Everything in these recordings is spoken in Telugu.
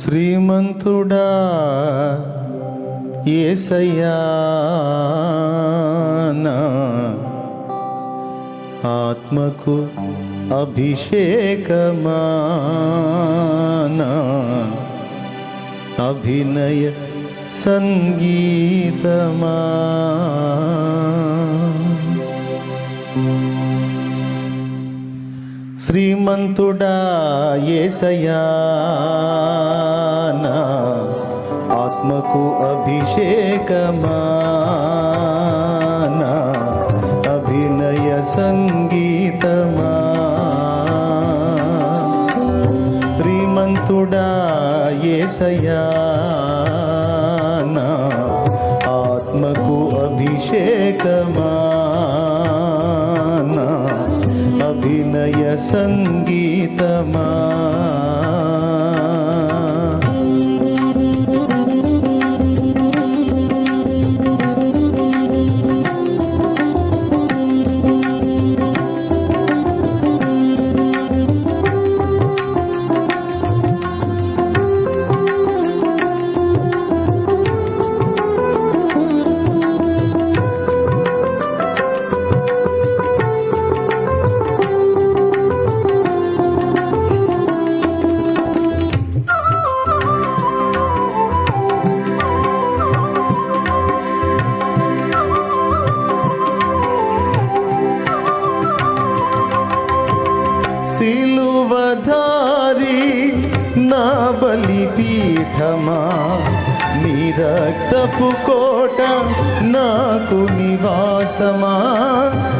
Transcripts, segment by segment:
శ్రీమంతుడా ఏసయానా ఆత్మకు అభిషేకమానా అభినయ సంగీతమా. శ్రీమంతుడా ఏసయా నా ఆత్మకు అభిషేకమా నా అభినయ సంగీతమా. శ్రీమంతుడా ఏసయా నా ఆత్మకు అభిషేకమా. అభినయ పీఠమా? నీ రక్తపు కోట నాకు నివాసమా?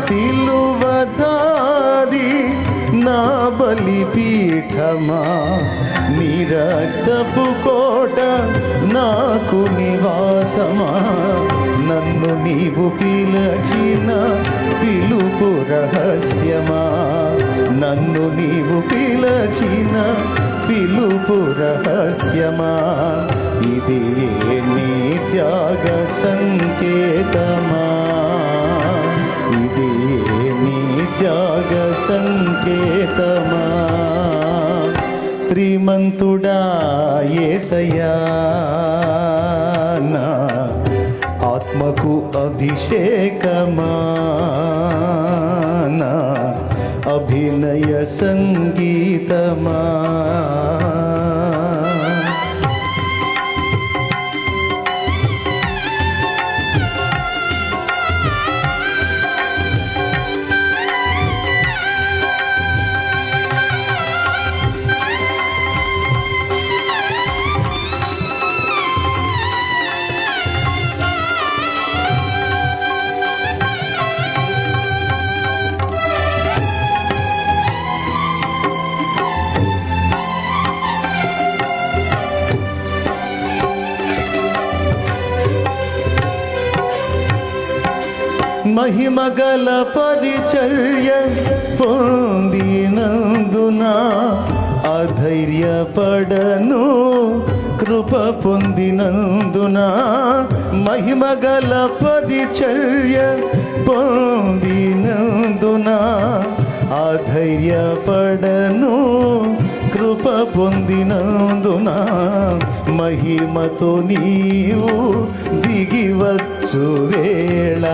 సిలువధారి నా బలిపీఠమా నీ రక్తపు కోట నాకు నివాసమా? నన్ను నీవు పిలచిన పిలుపు రహస్యమా? నన్ను నీవు పిలచిన పిలుపు రహస్యమా? ఇది నీ త్యాగ సంకేతమా? ఇది నీ త్యాగ సంకేతమా? శ్రీమంతుడా ఏసయా నా ఆత్మకు అభిషేకమా? నా అభినయ సంగీతమా మహిమగల పరిచర్య పొందినందున అధైర్యపడను కృప పొందినందున మహిమగల పరిచర్య పొందినందున అధైర్యపడను కృప పొందినందున మహిమతో నీవు దిగివచ్చు వేళ.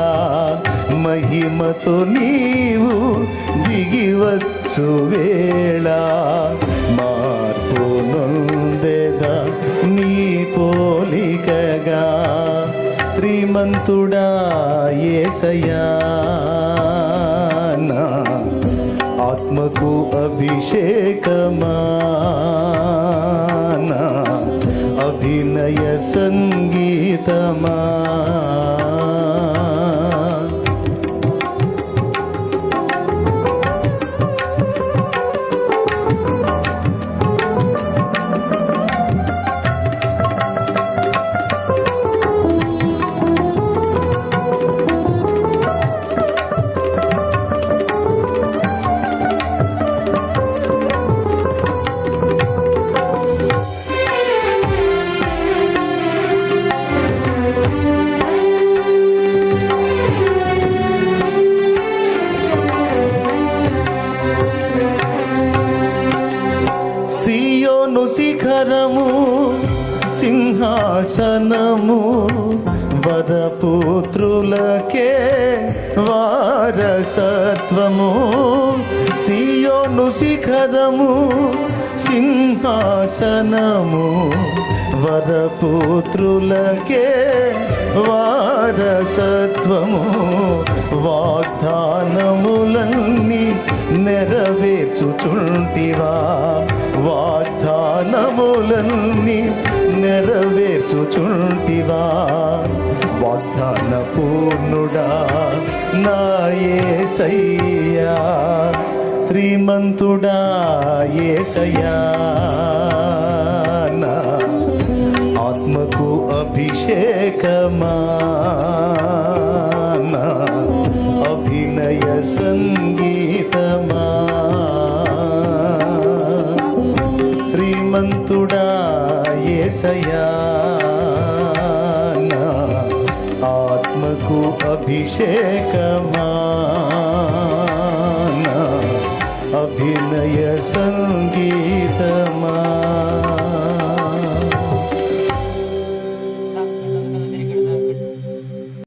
మహిమతో నీవు దిగివచ్చు వేళ. మార్పు నొందెద నీ పోలికగా. శ్రీమంతుడా ఏసయా నా ఆత్మకు అభిషేకమా. నా అభినయ సంగీతమా. శిఖరము సింహాసనము వరపుత్రులకే వారసత్వము. సియోను శిఖరము సింహాసనము వరపుత్రులకే వారసత్వము వాగ్దానములన్నీ నెరవేర్చుచుంటివా? వాగ్దానములన్నీ నెరవేర్చుచుంటివా? వాగ్దాన పూర్ణుడా నాయే నాయసయ్యా శ్రీమంతుడా ఏసయ్యా నా ఆత్మకు అభిషేకమా నా అభినయ సంగీతమా శ్రీమంతుడా ఏసయా నా ఆత్మకు అభిషేకమా